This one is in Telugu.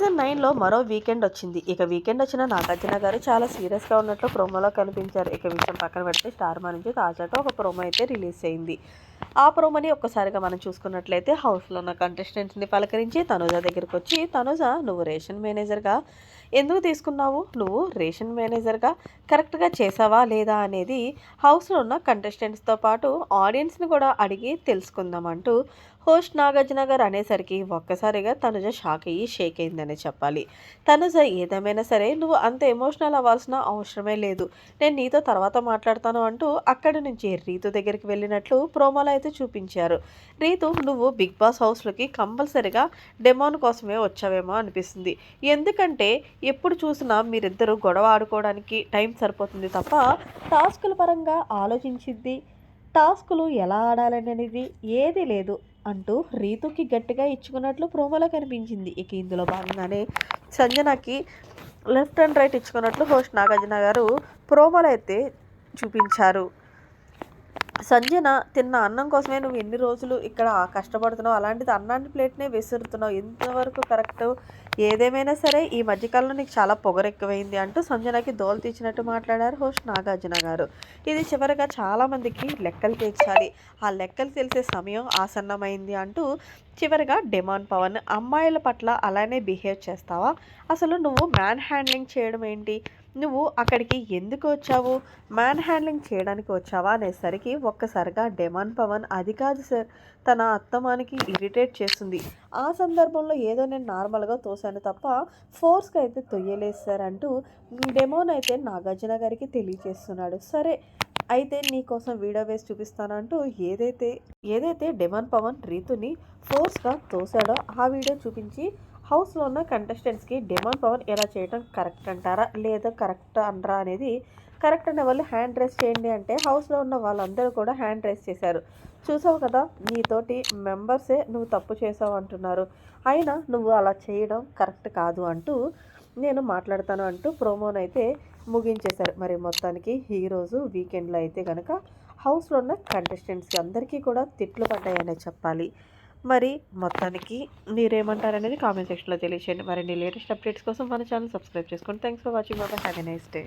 సీజన్ నైన్లో మరో వీకెండ్ వచ్చింది. ఇక వీకెండ్ వచ్చిన నాగార్జున గారు చాలా సీరియస్గా ఉన్నట్లు ప్రోమోలో కనిపించారు. ఇక విషయం పక్కన పెడితే స్టార్ మా నుంచి తాజాగా ఒక ప్రోమో అయితే రిలీజ్ అయింది. ఆ ప్రోమోని ఒక్కసారిగా మనం చూసుకున్నట్లయితే హౌస్లో ఉన్న కంటెస్టెంట్స్ని పలకరించి తనుజ దగ్గరికి వచ్చి తనుజ నువ్వు రేషన్ మేనేజర్గా ఎందుకు తీసుకున్నావు? నువ్వు రేషన్ మేనేజర్గా కరెక్ట్గా చేసావా లేదా అనేది హౌస్లో ఉన్న కంటెస్టెంట్స్తో పాటు ఆడియన్స్ని కూడా అడిగి తెలుసుకుందామంటూ హోస్ట్ నాగార్జున గారు అనేసరికి ఒక్కసారిగా తనుజ షాక్ అయ్యి షేక్ అయిందని చెప్పాలి. తనుజ ఏదేమైనా సరే నువ్వు అంత ఎమోషనల్ అవ్వాల్సిన అవసరమే లేదు. నేను నీతో తర్వాత మాట్లాడతాను అంటూ అక్కడి నుంచి రీతు దగ్గరికి వెళ్ళినట్లు ప్రోమోలో అయితే చూపించారు. రీతు నువ్వు బిగ్ బాస్ హౌస్లోకి కంపల్సరిగా డెమోన్ కోసమే వచ్చావేమో అనిపిస్తుంది. ఎందుకంటే ఎప్పుడు చూసినా మీరిద్దరూ గొడవ ఆడుకోవడానికి టైం సరిపోతుంది తప్ప టాస్కుల పరంగా ఆలోచించింది టాస్కులు ఎలా ఆడాలనేది ఏది లేదు అంటూ రీతుకి గట్టిగా ఇచ్చుకున్నట్లు ప్రోమోలో కనిపించింది. ఇక ఇందులో భాగంగానే సంజనకి లెఫ్ట్ అండ్ రైట్ ఇచ్చుకున్నట్లు హోస్ట్ నాగార్జున గారు ప్రోమోలో అయితే చూపించారు. సంజన తిన్న అన్నం కోసమే నువ్వు ఎన్ని రోజులు ఇక్కడ కష్టపడుతున్నావు? అలాంటిది అన్నాన్ని ప్లేట్నే విసురుతున్నావు. ఇంతవరకు కరెక్ట్ ఏదేమైనా సరే ఈ మధ్యకాలంలో నీకు చాలా పొగరెక్కువైంది అంటూ సంజనకి దోలు తీర్చినట్టు మాట్లాడారు హోస్ట్ నాగార్జున గారు. ఇది చివరిగా చాలామందికి లెక్కలు తీర్చాలి ఆ లెక్కలు తెలిసే సమయం ఆసన్నమైంది అంటూ చివరిగా డిమాండ్ పవన్ అమ్మాయిల పట్ల అలానే బిహేవ్ చేస్తావా? అసలు నువ్వు మ్యాన్ హ్యాండ్లింగ్ చేయడం ఏంటి? నువ్వు అక్కడికి ఎందుకు వచ్చావు? మ్యాన్ హ్యాండ్లింగ్ చేయడానికి వచ్చావా? అనేసరికి ఒక్కసారిగా డెమాన్ పవన్ అది కాదు సార్ తన అత్తమానికి ఇరిటేట్ చేస్తుంది ఆ సందర్భంలో ఏదో నేను నార్మల్గా తోసాను తప్ప ఫోర్స్గా అయితే తొయ్యలేదు సార్ అంటూ డెమోన్ అయితే నాగార్జున గారికి తెలియజేస్తున్నాడు. సరే అయితే నీకోసం వీడియో వేసి చూపిస్తానంటూ ఏదైతే ఏదైతే డెమాన్ పవన్ రీతుని ఫోర్స్గా తోసాడో ఆ వీడియో చూపించి హౌస్లో ఉన్న కంటెస్టెంట్స్కి డిమాండ్ పవర్ ఎలా చేయడం కరెక్ట్ అంటారా? లేదా కరెక్ట్ అనరా అనేది కరెక్ట్ అనే వాళ్ళు హ్యాండ్ రైస్ చేయండి అంటే హౌస్లో ఉన్న వాళ్ళందరూ కూడా హ్యాండ్ రైస్ చేశారు. చూసావు కదా నీతోటి మెంబర్సే నువ్వు తప్పు చేసావు అంటున్నారు. అయినా నువ్వు అలా చేయడం కరెక్ట్ కాదు అంటూ నేను మాట్లాడతాను అంటూ ప్రోమోనైతే ముగించేశారు. మరి మొత్తానికి ఈరోజు వీకెండ్లో అయితే కనుక హౌస్లో ఉన్న కంటెస్టెంట్స్కి అందరికీ కూడా తిట్లు పడ్డాయనే చెప్పాలి. మరి మొత్తానికి మీరేమంటారనేది కామెంట్ సెక్షన్లో తెలియచేయండి. మరిన్ని లేటెస్ట్ అప్డేట్స్ కోసం మన ఛానల్ సబ్స్క్రైబ్ చేసుకోండి థ్యాంక్స్ ఫర్ వాచింగ్. బాబా హ్యావ్ ఎ నైస్ డే.